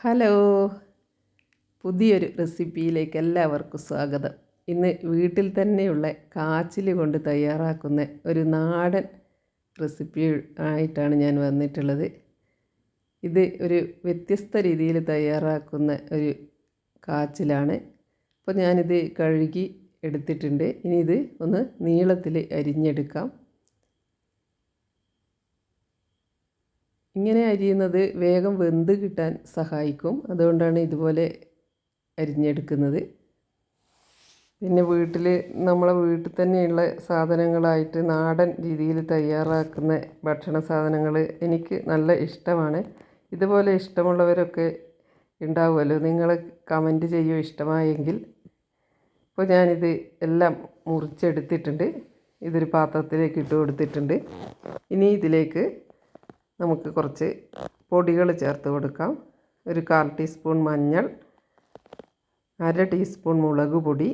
Hello. പുതിയൊരു റെസിപ്പിയിലേക്ക് എല്ലാവർക്കും സ്വാഗതം. ഇന്ന് വീട്ടിൽ തന്നെയുള്ള കാച്ചിൽ കൊണ്ട് തയ്യാറാക്കുന്ന ഒരു നാടൻ റെസിപ്പി ആയിട്ടാണ് ഞാൻ വന്നിട്ടുള്ളത്. ഇത് ഒരു വ്യത്യസ്ത രീതിയിൽ തയ്യാറാക്കുന്ന ഒരു കാച്ചിലാണ്. അപ്പോൾ ഞാനിത് കഴുകി എടുത്തിട്ടുണ്ട്. ഇനി ഇത് ഒന്ന് നീളത്തിൽ അരിഞ്ഞെടുക്കാം. ഇങ്ങനെ അരിയുന്നത് വേഗം വെന്ത് കിട്ടാൻ സഹായിക്കും. അതുകൊണ്ടാണ് ഇതുപോലെ അരിഞ്ഞെടുക്കുന്നത്. പിന്നെ വീട്ടിൽ നമ്മളെ വീട്ടിൽ തന്നെയുള്ള സാധനങ്ങളായിട്ട് നാടൻ രീതിയിൽ തയ്യാറാക്കുന്ന ഭക്ഷണ സാധനങ്ങൾ എനിക്ക് നല്ല ഇഷ്ടമാണ്. ഇതുപോലെ ഇഷ്ടമുള്ളവരൊക്കെ ഉണ്ടാവുമല്ലോ? നിങ്ങൾ കമന്റ് ചെയ്യുമോ? ഇഷ്ടമായെങ്കിൽ. ഇപ്പോൾ ഞാനിത് എല്ലാം മുറിച്ചെടുത്തിട്ടുണ്ട്. ഇതൊരു പാത്രത്തിലേക്ക് ഇട്ട് കൊടുത്തിട്ടുണ്ട്. ഇനി ഇതിലേക്ക് നമുക്ക് കുറച്ച് പൊടികൾ ചേർത്ത് കൊടുക്കാം. ഒരു കാൽ ടീസ്പൂൺ മഞ്ഞൾ അര ടീസ്പൂൺ മുളക് പൊടി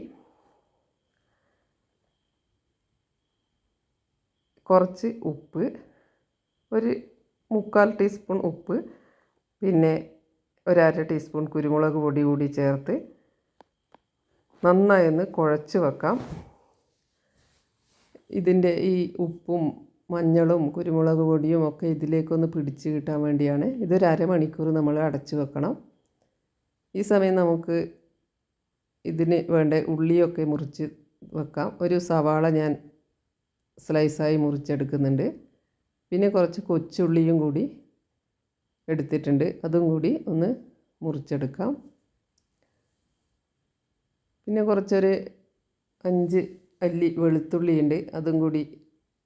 കുറച്ച് ഉപ്പ് ഒരു മുക്കാൽ ടീസ്പൂൺ ഉപ്പ് പിന്നെ ഒരു അര ടീസ്പൂൺ കുരുമുളക് പൊടി കൂടി ചേർത്ത് നന്നായി ഒന്ന് കുഴച്ച് വെക്കാം. ഇതിന്റെ ഈ ഉപ്പും മഞ്ഞളും കുരുമുളക് പൊടിയും ഒക്കെ ഇതിലേക്കൊന്ന് പിടിച്ച് കിട്ടാൻ വേണ്ടിയാണ്. ഇതൊരു അരമണിക്കൂർ നമ്മൾ അടച്ച് വെക്കണം. ഈ സമയം നമുക്ക് ഇതിന് വേണ്ട ഉള്ളിയൊക്കെ മുറിച്ച് വെക്കാം. ഒരു സവാള ഞാൻ സ്ലൈസായി മുറിച്ചെടുക്കുന്നുണ്ട്. പിന്നെ കുറച്ച് കൊച്ചുള്ളിയും കൂടി എടുത്തിട്ടുണ്ട്. അതും കൂടി ഒന്ന് മുറിച്ചെടുക്കാം. പിന്നെ കുറച്ചൊരു അഞ്ച് അല്ലി വെളുത്തുള്ളിയുണ്ട്. അതും കൂടി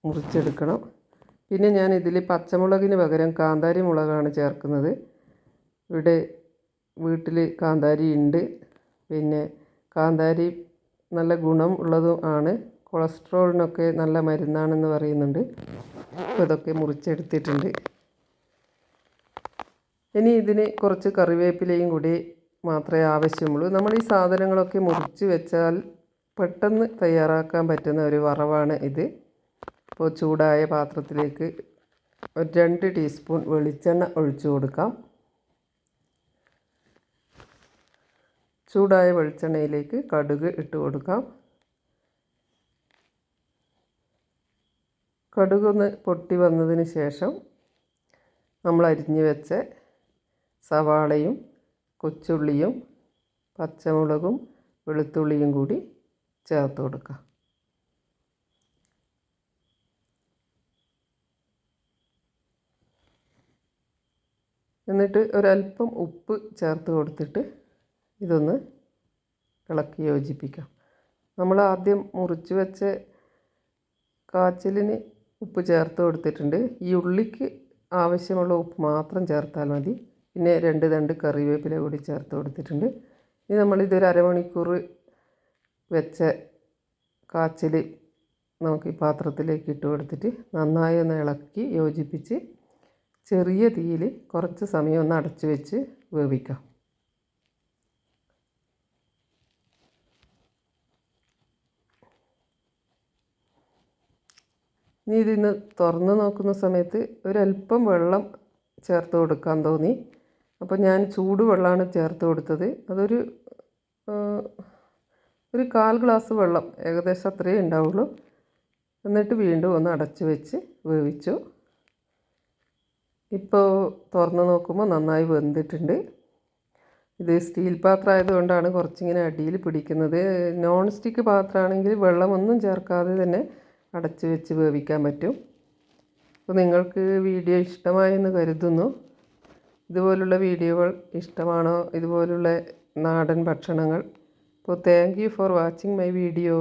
മുറിച്ചെടുക്കണം. പിന്നെ ഞാൻ ഇതിൽ പച്ചമുളകിന് പകരം കാന്താരി മുളകാണ് ചേർക്കുന്നത്. ഇവിടെ വീട്ടിൽ കാന്താരി ഉണ്ട് പിന്നെ കാന്താരി നല്ല ഗുണം ഉള്ളതും ആണ്. കൊളസ്ട്രോളിനൊക്കെ നല്ല മരുന്നാണെന്ന് പറയുന്നുണ്ട്. അപ്പോൾ ഇതൊക്കെ മുറിച്ചെടുത്തിട്ടുണ്ട്. ഇനി ഇതിന് കുറച്ച് കറിവേപ്പിലയും കൂടി മാത്രമേ ആവശ്യമുള്ളൂ. നമ്മൾ ഈ സാധനങ്ങളൊക്കെ മുറിച്ച് വെച്ചാൽ പെട്ടെന്ന് തയ്യാറാക്കാൻ പറ്റുന്ന ഒരു വറവാണ് ഇത്. ഇപ്പോൾ ചൂടായ പാത്രത്തിലേക്ക് ഒരു രണ്ട് ടീസ്പൂൺ വെളിച്ചെണ്ണ ഒഴിച്ചു കൊടുക്കാം. ചൂടായ വെളിച്ചെണ്ണയിലേക്ക് കടുക് ഇട്ട് കൊടുക്കാം. കടുകൊന്ന് പൊട്ടി വന്നതിന് ശേഷം നമ്മൾ അരിഞ്ഞു വെച്ച സവാളയും കൊച്ചുള്ളിയും പച്ചമുളകും വെളുത്തുള്ളിയും കൂടി ചേർത്ത് കൊടുക്കാം. എന്നിട്ട് ഒരല്പം ഉപ്പ് ചേർത്ത് കൊടുത്തിട്ട് ഇതൊന്ന് ഇളക്കി യോജിപ്പിക്കാം. നമ്മൾ ആദ്യം മുറിച്ച് വെച്ച കാച്ചിലിന് ഉപ്പ് ചേർത്ത് കൊടുത്തിട്ടുണ്ട്. ഈ ഉള്ളിക്ക് ആവശ്യമുള്ള ഉപ്പ് മാത്രം ചേർത്താൽ മതി. പിന്നെ രണ്ട് തണ്ട് കറിവേപ്പില കൂടി ചേർത്ത് കൊടുത്തിട്ടുണ്ട്. ഇനി നമ്മളിതൊരു അരമണിക്കൂർ വെച്ച കാച്ചിൽ നമുക്ക് ഈ പാത്രത്തിലേക്ക് ഇട്ട് കൊടുത്തിട്ട് നന്നായി ഒന്ന് ഇളക്കി യോജിപ്പിച്ച് ചെറിയ തീയിൽ കുറച്ച് സമയം ഒന്ന് അടച്ചു വെച്ച് വേവിക്കാം ഇനി ഇതിന്ന് തുറന്ന് നോക്കുന്ന സമയത്ത് ഒരല്പം വെള്ളം ചേർത്ത് കൊടുക്കാൻ തോന്നി. അപ്പോൾ ഞാൻ ചൂടുവെള്ളമാണ് ചേർത്ത് കൊടുത്തത്. അതൊരു ഒരു കാൽ ഗ്ലാസ് വെള്ളം ഏകദേശം അത്രയേ ഉണ്ടാവുള്ളൂ. എന്നിട്ട് വീണ്ടും ഒന്ന് അടച്ചു വെച്ച് വേവിച്ചു. ഇപ്പോൾ തുറന്ന് നോക്കുമ്പോൾ നന്നായി വെന്തിട്ടുണ്ട്. ഇത് സ്റ്റീൽ പാത്രം ആയതുകൊണ്ടാണ് കുറച്ചിങ്ങനെ അടിയിൽ പിടിക്കുന്നത്. നോൺ സ്റ്റിക്ക് പാത്രമാണെങ്കിൽ വെള്ളമൊന്നും ചേർക്കാതെ തന്നെ അടച്ച് വെച്ച് വേവിക്കാൻ പറ്റും. അപ്പോൾ നിങ്ങൾക്ക് വീഡിയോ ഇഷ്ടമായെന്ന് കരുതുന്നു. ഇതുപോലുള്ള വീഡിയോകൾ ഇഷ്ടമാണോ? ഇതുപോലുള്ള നാടൻ ഭക്ഷണങ്ങൾ. അപ്പോൾ thank you for watching my video